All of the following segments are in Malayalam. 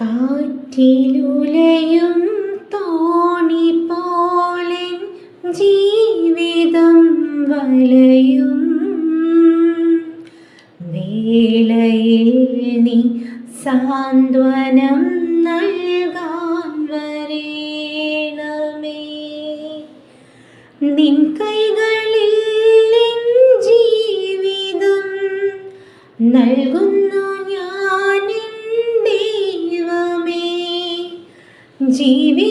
കാറ്റിലുലയും തോണി പോലെ ജീവിതം വലയും. വേളയിൽ നീ സാന്ത്വനം നൽകാൻ വരേണമേ. നിൻ കൈകളിൽ ജീവിതം നൽകുന്നു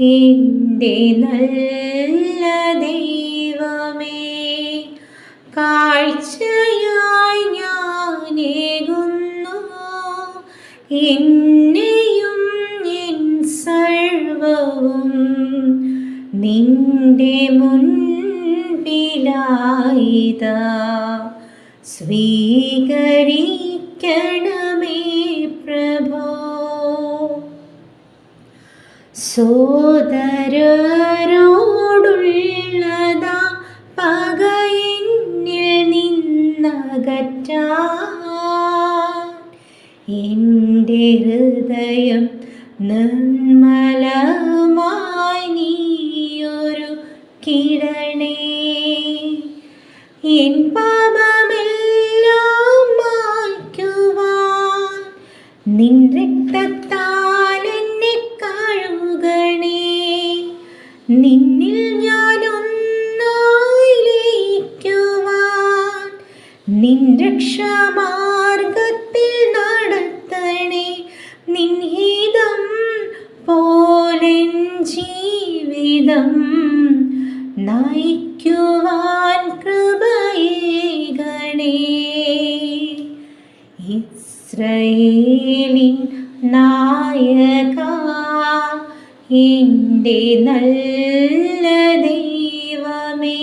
എന്റെ നല്ല ദൈവമേ കാഴ്ചയായി ഞാനേകുന്നു. എന്നെയും എൻ സർവവും നിന്റെ മുൻപിലായിത. സ്വീകരിക്കണമേ പ്രഭോ. സോദരരോടുള്ളതാ പകയെന്നിൽ നിന്നകറ്റാൻ എന്റെ ഹൃദയം നിർമ്മലമായി നീയൊരു കിരണേ എൻ പാപമെല്ലാം മായ്ക്കുവാൻ നിൻ രക്തത്താൽ നിന്നിൽ ഞാൻ നിൻ രക്ഷാമാർഗത്തിൽ നടത്തണേ. നിൻ പോലെ ജീവിതം നയിക്കുവാൻ കൃപയേകണേ. ഇസ്രയേലിൻ നായക എന്റെ നല്ല ദൈവമേ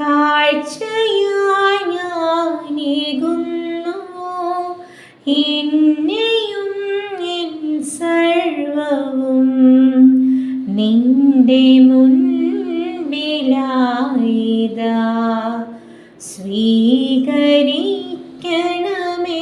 കാഴ്ചയായി ഞാനേകുന്നു എന്നെയും എൻ സർവവും നിന്റെ മുൻപിലായിത. സ്വീകരി